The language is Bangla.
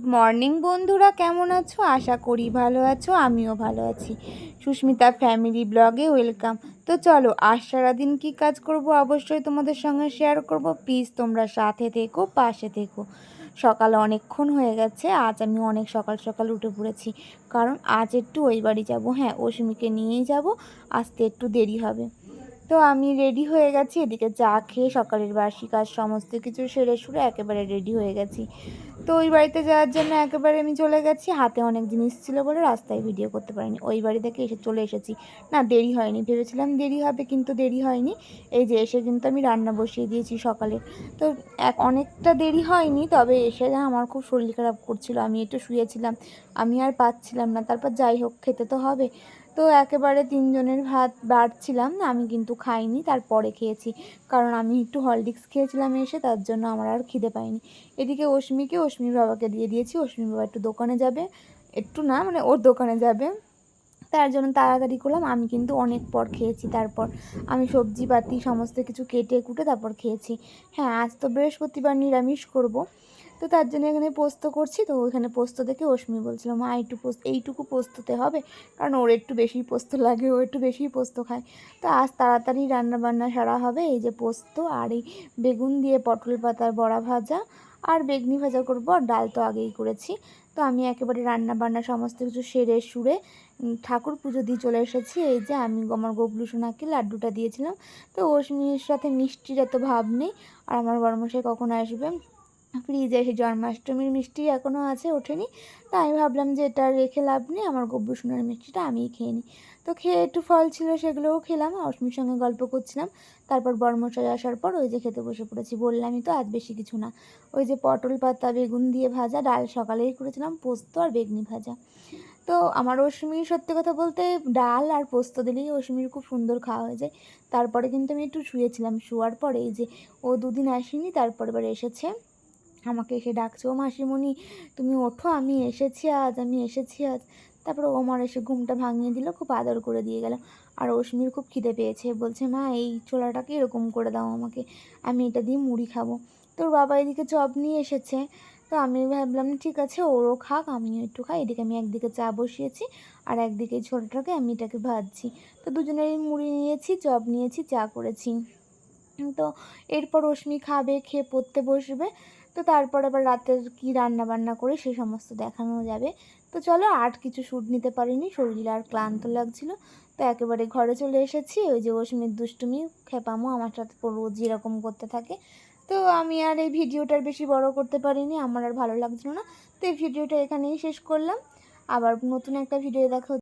মর্নিং বন্ধুরা, কেমন আছো? আশা করি ভালো আছো, আমিও ভালো আছি। সুস্মিতা ফ্যামিলি ব্লগে ওয়েলকাম। তো চলো, আজ সারাদিন কী কাজ করব অবশ্যই তোমাদের সঙ্গে শেয়ার করব। প্লিজ তোমরা সাথে থেকো, পাশে থেকো। সকাল অনেকক্ষণ হয়ে গেছে, আজ আমি অনেক সকাল সকাল উঠে পড়েছি। কারণ আজ একটু ওই বাড়ি যাব হ্যাঁ অসমিকে নিয়েই যাব, আসতে একটু দেরি হবে। তো আমি রেডি হয়ে গেছি, এদিকে চা খেয়ে সকালের বাসি কাজ সমস্ত কিছু সেরে সুরে একেবারে রেডি হয়ে গেছি। তো ওই বাড়িতে যাওয়ার জন্য একেবারে আমি চলে গেছি, হাতে অনেক জিনিস ছিল বলে রাস্তায় ভিডিও করতে পারিনি। ওই বাড়ি থেকে এসে চলে এসেছি। না, দেরি হয়নি, ভেবেছিলাম দেরি হবে কিন্তু দেরি হয়নি। এই যে এসে কিন্তু আমি রান্না বসিয়ে দিয়েছি সকালে। তো এক, অনেকটা দেরি হয়নি, তবে এসে আমার খুব শরীর খারাপ করছিল। আমি একটু শুয়েছিলাম, আমি আর পাচ্ছিলাম না, তারপর যাই হোক, খেতে তো হবে। তো একেবারে তিনজনের ভাত বাড়ছিলাম, আমি কিন্তু খাইনি, তারপরে খেয়েছি। কারণ আমি একটু হলডিক্স খেয়েছিলাম এসে, তার জন্য আমার আর খিদে পাইনি। এদিকে অশ্মিকে অশ্মির বাবাকে দিয়ে দিয়েছি অশ্মির বাবা একটু দোকানে যাবে। একটু না মানে ওর দোকানে যাবে। তার জন্য তাড়াতাড়ি করলাম, আমি কিন্তু অনেক পর খেয়েছি, তারপর আমি সবজি পাতি, সমস্ত কিছু কেটে কুটে তারপর খেয়েছি। হ্যাঁ আজ তো বৃহস্পতিবার নিরামিষ করব। তো তার জন্য এখানে পোস্ত করছি। তো ওইখানে পোস্ত দেখে অশ্মি বলছিল, মা, একটু পোস্ত, এইটুকু পোস্ততে হবে। কারণ ওর একটু বেশি পোস্ত লাগে, ও একটু বেশি পোস্ত খায়। তো আজ তাড়াতাড়ি রান্না বান্না সারা হবে। এই যে পোস্ত আর এই বেগুন দিয়ে পটল পাতার বড়া ভাজা আর বেগনি ভাজা করব। আর ডাল তো আগেই করেছি। তো আমি একেবারে রান্না বান্না সমস্ত কিছু সেরে সুরে ঠাকুর পুজো দিয়ে চলে এসেছি। এই যে আমি আমার গবলু সোনাকে লাড্ডুটা দিয়েছিলাম। তো অশ্মির সাথে মিষ্টির এত ভাব নেই। আর আমার বর্মশাই কখন আসবে ফ্রিজে এসে জন্মাষ্টমীর মিষ্টি এখনও আছে, ওঠেনি। তাই আমি ভাবলাম যে এটা রেখে লাভ নেই, আমার গব্বু সোনার মিষ্টিটা আমিই খেয়ে নিই। তো খেয়ে একটু ফল ছিল সেগুলোও খেলাম, অশ্মির সঙ্গে গল্প করছিলাম। তারপর বর্মশাই আসার পর ওই যে খেতে বসে পড়েছি, বললামই তো আজ বেশি কিছু না। ওই যে পটল পাতা, বেগুন দিয়ে ভাজা, ডাল সকালেই করেছিলাম, পোস্ত আর বেগনি ভাজা। তো আমার অশ্মির সত্যি কথা বলতে ডাল আর পোস্ত দিলেই অশ্মির খুব সুন্দর খাওয়া হয়ে যায়। তারপরে কিন্তু আমি একটু শুয়েছিলাম, শোয়ার পরে এই যে ও দুদিন আসেনি, তারপর এবার এসেছে। আমাকে এসে ডাকছে, ও মাসিমণি, তুমি ওঠো, আমি এসেছি আজ, আমি এসেছি আজ। তারপরে ও আমার এসে ঘুমটা ভাঙিয়ে দিল, খুব আদর করে দিয়ে গেল। আর অশ্মির খুব খিদে পেয়েছে, বলছে, মা, এই ছোলাটাকে এরকম করে দাও আমাকে, আমি এটা দিয়ে মুড়ি খাব। তোর বাবা এদিকে চপ নিয়ে এসেছে, তো আমি ভাবলাম, ঠিক আছে, ওরও খাক, আমিও একটু খাই। এদিকে আমি একদিকে চা বসিয়েছি, আর একদিকে এই ছোলাটাকে আমি এটাকে ভাজছি। তো দুজনেরই মুড়ি নিয়েছি, চপ নিয়েছি, চা করেছি। তো এরপর অশ্মি খাবে, খেয়ে পড়তে বসবে। তো তারপর আবার রাতের কি রান্না বান্না করে সে সমস্ত দেখানো যাবে। তো চলো আর কিছু শ্যুট নিতে পারিনি, শরীর আর ক্লান্ত লাগছিল। তো একেবারে ঘরে চলে এসেছি, ওই যে অশ্মির দুষ্টুমি, খেপামো আমার সাথে রোজ এরকম করতে থাকে। তো আমি আর এই ভিডিওটার বেশি বড় করতে পারিনি, আমার আর ভালো লাগছিল না। তো এই ভিডিওটা এখানেই শেষ করলাম। আবার নতুন একটা ভিডিও দেখা